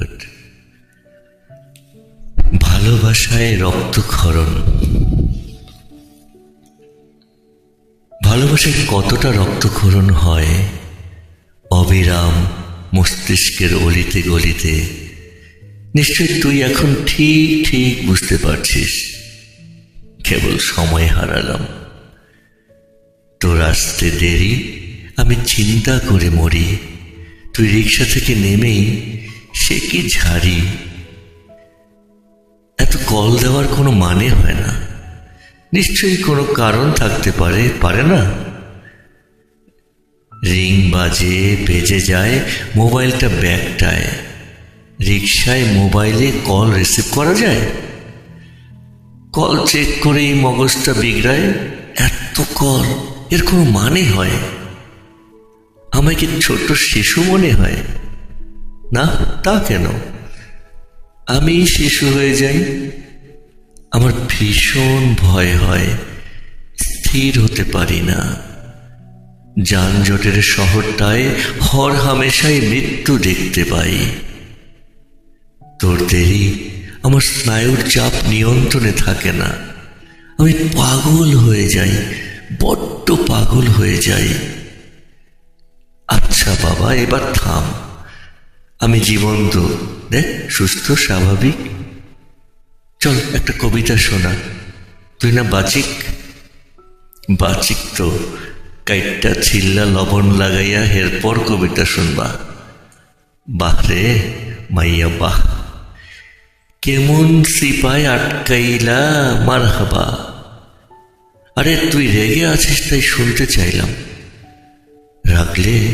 Good ভালোবাসায় রক্তক্ষরণ। ভালোবাসায় কতটা রক্তক্ষরণ হয়? অবিরাম মস্তিষ্কের অলিতে গলিতে। নিশ্চয় তুই এখন ঠিক ঠিক বুঝতে পারছিস। কেবল সময় হারালাম। তোর আসতে দেরি, আমি চিন্তা করে মরি। তুই রিক্সা থেকে নেমেই সে কি ঝাড়ি? এত কল দেওয়ার কোনো মানে হয় না। নিশ্চয়ই কোনো কারণ থাকতে পারে পারে না। রিং বাজে, বেজে যায়, মোবাইলটা ব্যাগটায়। রিক্সায় মোবাইলে কল রিসিভ করা যায়? কল চেক করেই মগজটা বিগড়ায়? এত কল, এর কোনো মানে হয়? আমায় কি ছোট শিশু মনে হয়? না, তা কেন? আমি শিশু হয়ে যাই, আমার ভীষণ ভয় হয়, স্থির হতে পারি না। যানজটের শহরটায় হর হামেশাই মৃত্যু দেখতে পাই। তোর দেরি, আমার স্নায়ুর চাপ নিয়ন্ত্রণে থাকে না। আমি পাগল হয়ে যাই, বড্ড পাগল হয়ে যাই। আচ্ছা বাবা, এবার থাম। আমি জীবন্ত দেখ সুস্থ, স্বাভাবিক। চল, একটা কবিতা শোনা। তুই না বাচিক? বাচিক তো। কাইটটা ছিল্লা লবণ লাগাইয়া এরপর কবিতা শুনবা। বাহ রে, মাইয়া বাহ। কেমন সিপাই আটকাইলা মার হাবা আরে, তুই রেগে আছিস তাই শুনতে চাইলাম। রাখলে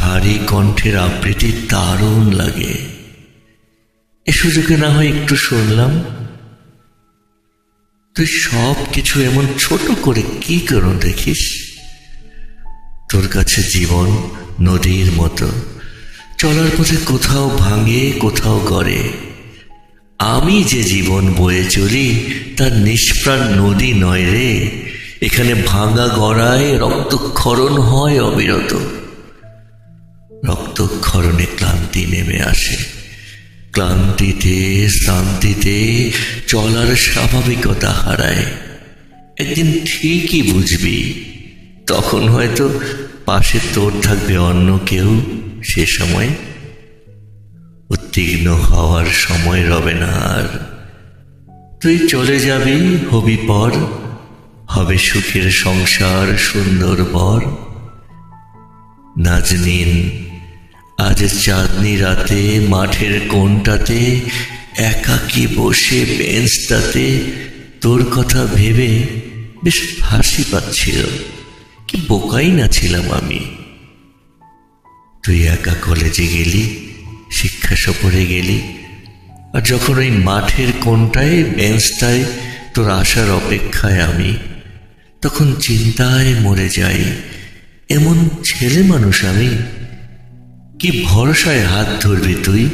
ভারী কণ্ঠের আবৃত্তি দারুণ লাগে। এ সুযোগে না হয় একটু শুনলাম, তুই সব কিছু এমন ছোট করে কি করো দেখিস? তোর কাছে জীবন নদীর মতো, চলার পথে কোথাও ভাঙে, কোথাও গড়ে। আমি যে জীবন বয়ে চলি, তার নিষ্প্রাণ নদী নয় রে। এখানে ভাঙা গড়ায় রক্তক্ষরণ হয় অবিরত। রক্তক্ষরণে ক্লান্তি নেমে আসে। ক্লান্তিতে, শান্তিতে চলার স্বাভাবিকতা হারায়। একদিন ঠিকই বুঝবি, তখন হয়তো পাশে তোর থাকবে অন্য কেউ সে সময়। উত্তীর্ণ হওয়ার সময় রবে না আর। তুই চলে যাবি, হবি পর। হবে সুখের সংসার, সুন্দর বর। নাজনীন আজ চাঁদনি রাতে, মাঠের কোনটাতে একাকি বসে বেঞ্চটাতে, তোর কথা ভেবে বেশ হাসি পাচ্ছিল কি বোকাই না ছিলাম আমি। তুই একা কলেজে গেলি, শিক্ষা সফরে গেলি, আর যখন ওই মাঠের কোনটায় বেঞ্চটায় তোর আসার অপেক্ষায় আমি, তখন চিন্তায় মরে যাই। এমন ছেলে মানুষ আমি কি ভরসায় হাত ধরবি তুই?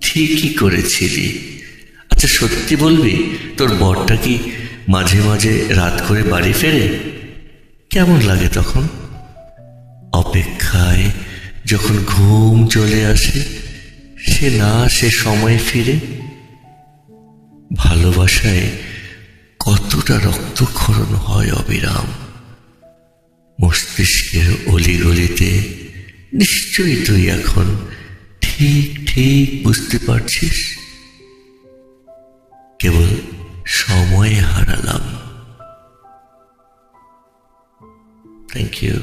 ঠিকই করেছিলি। আচ্ছা সত্যি বলবি, তোর বরটা কি মাঝে মাঝে রাত করে বাড়ি ফেরে? কেমন লাগে তখন? অপেক্ষায় যখন ঘুম চলে আসে, সে না সে সময় ফিরে। ভালোবাসায় কতটা রক্তক্ষরণ হয় অবিরাম। মস্তিষ্কের অলিগলিতে নিশ্চয়ই তুই এখন ঠিক ঠিক বুঝতে পারছিস? কেবল সময় হারালাম। Thank you